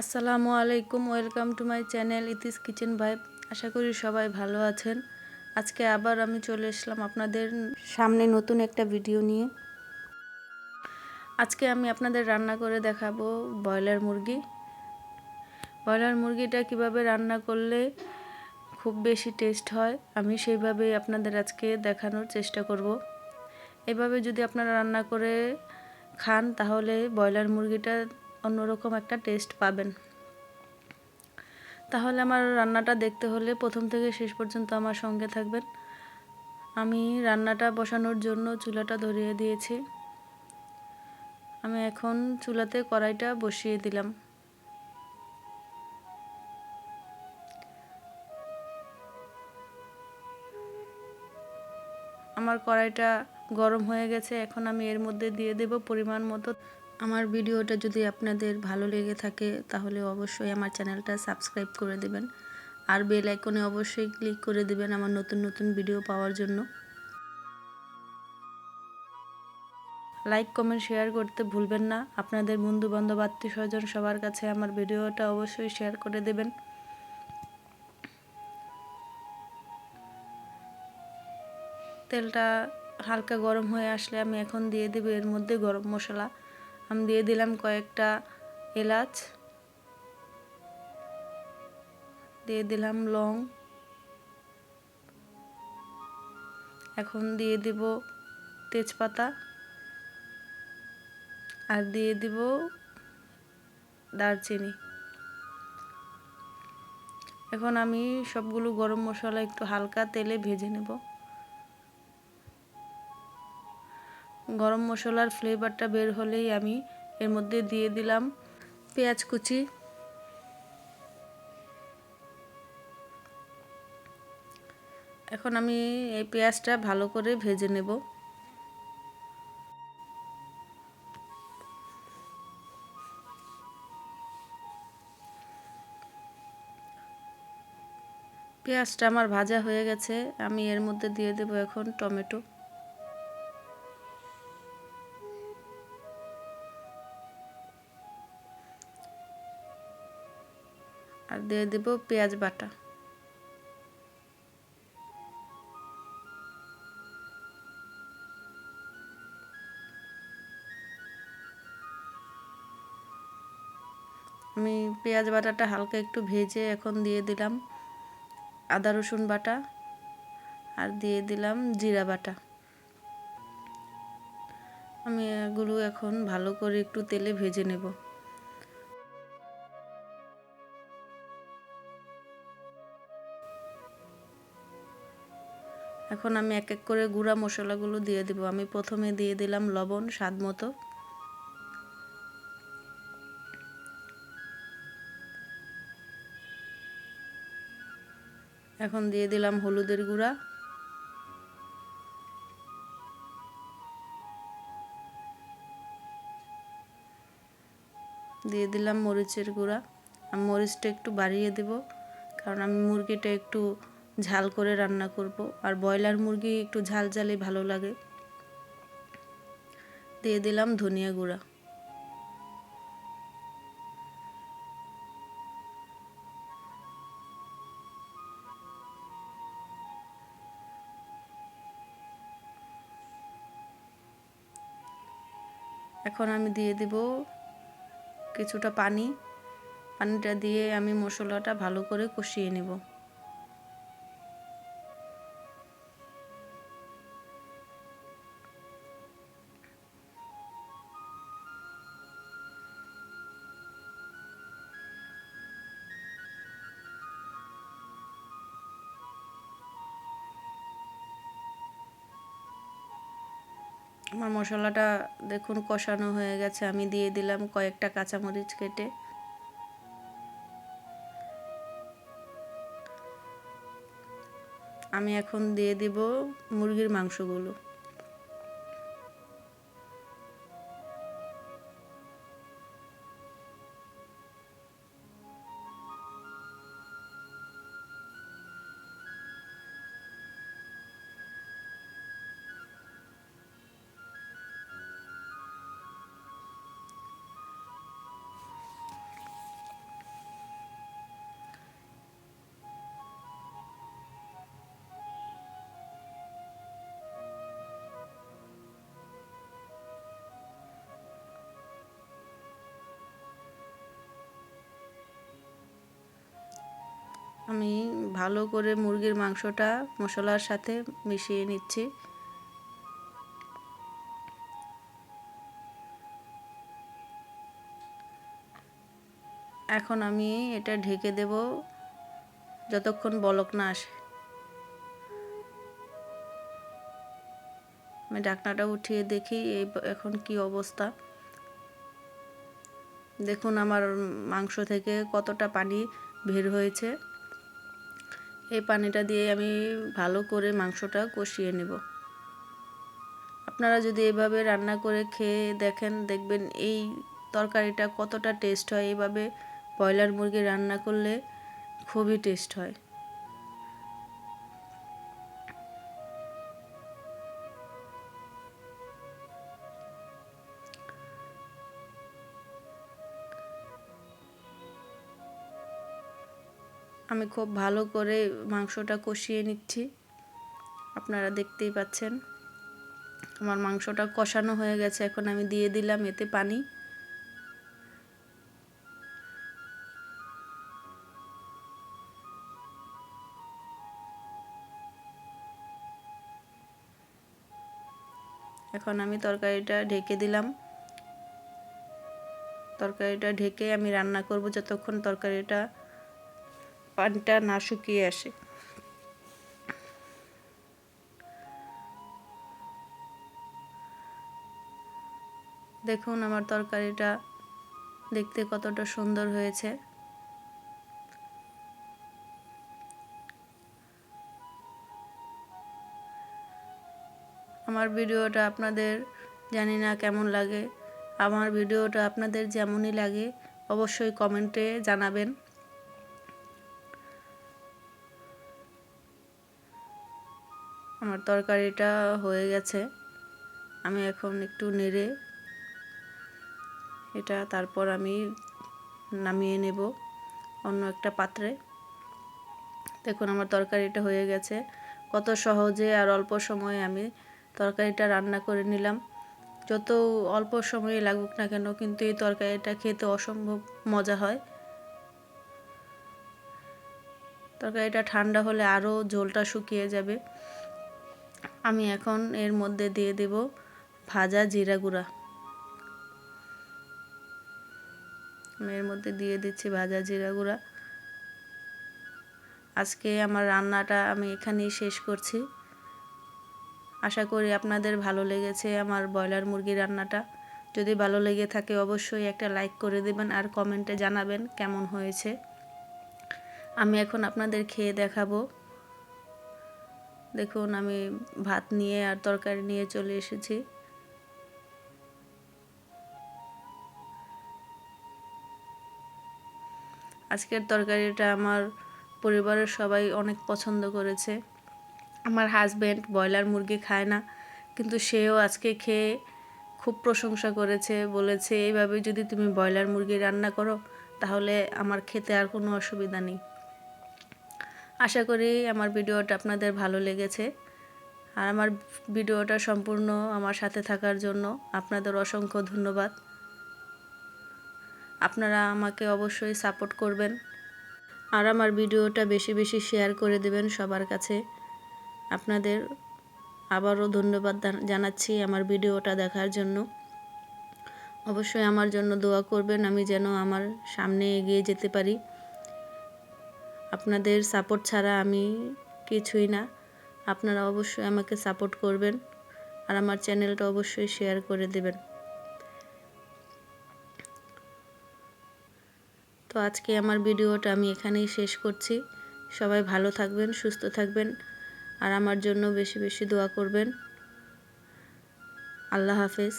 আসসালামু আলাইকুম, welcome to my channel Iti's kitchen vibe. আশা করি সবাই ভালো আছেন। আজকে আবার আমি চলে এসলাম আপনাদের সামনে নতুন একটা ভিডিও নিয়ে। আজকে আমি আপনাদের রান্না করে দেখাবো ব্রয়লার মুরগি। ব্রয়লার মুরগিটা কীভাবে রান্না করলে খুব বেশি টেস্ট হয়, আমি সেইভাবেই আপনাদের আজকে দেখানোর চেষ্টা করব। এভাবে যদি আপনারা রান্না করে খান, তাহলে ব্রয়লার মুরগিটা অন্যরকম একটা টেস্ট পাবেন। তাহলে আমার রান্নাটা দেখতে হলে প্রথম থেকে শেষ পর্যন্ত আমার সঙ্গে থাকবেন। আমি রান্নাটা বসানোর জন্য চুলাটা ধরিয়ে দিয়েছি। আমি এখন চুলাতে কড়াইটা বসিয়ে দিলাম। আমার কড়াইটা গরম হয়ে গেছে, এখন আমি এর মধ্যে দিয়ে দেব পরিমাণ মতো আমার ভিডিওটা যদি আপনাদের ভালো লেগে থাকে, তাহলে অবশ্যই আমার চ্যানেলটা সাবস্ক্রাইব করে দেবেন। আর বেল আইকনে অবশ্যই ক্লিক করে দেবেন আমার নতুন নতুন ভিডিও পাওয়ার জন্য। লাইক, কমেন্ট, শেয়ার করতে ভুলবেন না। আপনাদের বন্ধু বান্ধব আত্মীয় স্বজন সবার কাছে আমার ভিডিওটা অবশ্যই শেয়ার করে দেবেন। তেলটা হালকা গরম হয়ে আসলে আমি এখন দিয়ে দেবো এর মধ্যে গরম মশলা। আমি দিয়ে দিলাম কয়েকটা এলাচ, দিয়ে দিলাম লং, এখন দিয়ে দিব তেজপাতা আর দিয়ে দিব দারচিনি। এখন আমি সবগুলো গরম মশলা একটু হালকা তেলে ভেজে নেব। গরম মশলার ফ্লেভারটা বের হলেই আমি এর মধ্যে দিয়ে দিলাম পেঁয়াজ কুচি। এখন আমি এই পেঁয়াজটা ভালো করে ভেজে নেব। পেঁয়াজটা আমার ভাজা হয়ে গেছে, আমি এর মধ্যে দিয়ে দেব এখন টমেটো। আর দিয়ে দেব পেঁয়াজ বাটা। আমি পেঁয়াজ বাটাটা হালকা একটু ভেজে এখন দিয়ে দিলাম আদা, রসুন বাটা আর দিয়ে দিলাম জিরা বাটা। আমি এগুলো এখন ভালো করে একটু তেলে ভেজে নেব। এখন আমি এক এক করে গুঁড়া মশলাগুলো দিয়ে দিব। আমি প্রথমে দিয়ে দিলাম লবণ, স্বাদ মতো। এখন দিয়ে দিলাম হলুদের গুঁড়া। দিয়ে দিলাম মরিচের গুঁড়া। আমি মরিচটা একটু বাড়িয়ে দেব, কারণ আমি মুরগিটা একটু ঝাল করে রান্না করব। আর ব্রয়লার মুরগি একটু ঝাল ঝালে ভালো লাগে। দিয়ে দিলাম ধনিয়া গুঁড়া। এখন আমি দিয়ে দিব কিছুটা পানি। পানিটা দিয়ে আমি মশলাটা ভালো করে কষিয়ে নেব। আমার মশলাটা দেখুন কষানো হয়ে গেছে। আমি দিয়ে দিলাম কয়েকটা কাঁচামরিচ কেটে। আমি এখন দিয়ে দিব মুরগির মাংসগুলো। আমি ভালো করে মুরগির মাংসটা, মশলার সাথে মিশিয়ে নিচ্ছি। এখন আমি এটা ঢেকে দেব যতক্ষণ বলক না আসে। আমি ডাকনাটা উঠিয়ে দেখি এই এখন কি অবস্থা। দেখুন আমার মাংস থেকে কতটা পানি বের হয়েছে। এই পানিটা দিয়ে আমি ভালো করে মাংসটা কষিয়ে নেব। আপনারা যদি এভাবে রান্না করে খেয়ে দেখেন, দেখবেন এই তরকারিটা কতটা টেস্ট হয়। এভাবে ব্রয়লার মুরগি রান্না করলে খুবই টেস্ট হয়। আমি খুব ভালো করে মাংসটা কষিয়ে নিচ্ছি। আপনারা দেখতেই পাচ্ছেন। আমার মাংসটা কষানো হয়ে গেছে, এখন আমি দিয়ে দিলাম এতে পানি। এখন আমি তরকারিটা ঢেকে দিলাম। তরকারিটা ঢেকে আমি রান্না করব যতক্ষণ তরকারিটা পানিটা না শুকিয়ে আসে। দেখুন আমার তরকারিটা দেখতে কতটা সুন্দর হয়েছে। আমার ভিডিওটা আপনাদের জানি না কেমন লাগে। আমার ভিডিওটা আপনাদের যেমনই লাগে, অবশ্যই কমেন্টে জানাবেন। আমার তরকারিটা হয়ে গেছে। আমি এখন একটু নেড়ে এটা তারপর আমি নামিয়ে নেব অন্য একটা পাত্রে। দেখুন, আমার তরকারিটা হয়ে গেছে। কত সহজে আর অল্প সময়ে আমি তরকারিটা রান্না করে নিলাম। যত অল্প সময়ে লাগুক না কেন, কিন্তু এই তরকারিটা খেতে অসম্ভব মজা হয়। তরকারিটা ঠান্ডা হলে আরও ঝোলটা শুকিয়ে যাবে। আমি এখন এর মধ্যে দিয়ে দেব ভাজা জিরা গুঁড়া। আমি এর মধ্যে দিয়ে দিচ্ছি ভাজা জিরা গুঁড়া। আজকে আমার রান্নাটা আমি এখানেই শেষ করছি। আশা করি আপনাদের ভালো লেগেছে আমার ব্রয়লার মুরগি রান্নাটা। যদি ভালো লেগে থাকে অবশ্যই একটা লাইক করে দেবেন আর কমেন্টে জানাবেন কেমন হয়েছে। আমি এখন আপনাদের খেয়ে দেখাবো দেখুন, আমি ভাত নিয়ে আর তরকারি নিয়ে চলে এসেছি। আজকের তরকারিটা আমার পরিবারের সবাই অনেক পছন্দ করেছে। আমার হাজব্যান্ড ব্রয়লার মুরগি খায় না, কিন্তু সেও আজকে খেয়ে খুব প্রশংসা করেছে, বলেছে, এইভাবে যদি তুমি ব্রয়লার মুরগি রান্না করো, তাহলে আমার খেতে আর কোনো অসুবিধা নেই। আশা করি আমার ভিডিওটা আপনাদের ভালো লেগেছে। আর আমার ভিডিওটা সম্পূর্ণ আমার সাথে থাকার জন্য আপনাদের অসংখ্য ধন্যবাদ। আপনারা আমাকে অবশ্যই সাপোর্ট করবেন। আর আমার ভিডিওটা বেশি বেশি শেয়ার করে দেবেন সবার কাছে। আপনাদের আবারও ধন্যবাদ জানাচ্ছি আমার ভিডিওটা দেখার জন্য। অবশ্যই আমার জন্য দোয়া করবেন আমি যেন আমার সামনে এগিয়ে যেতে পারি। আপনাদের সাপোর্ট ছাড়া আমি কিছুই না। আপনারা অবশ্যই আমাকে সাপোর্ট করবেন আর আমার চ্যানেলটা অবশ্যই শেয়ার করে দেবেন। তো আজকে আমার ভিডিওটা আমি এখানেই শেষ করছি। সবাই ভালো থাকবেন, সুস্থ থাকবেন আর আমার জন্য বেশি বেশি দোয়া করবেন। আল্লাহ হাফেজ।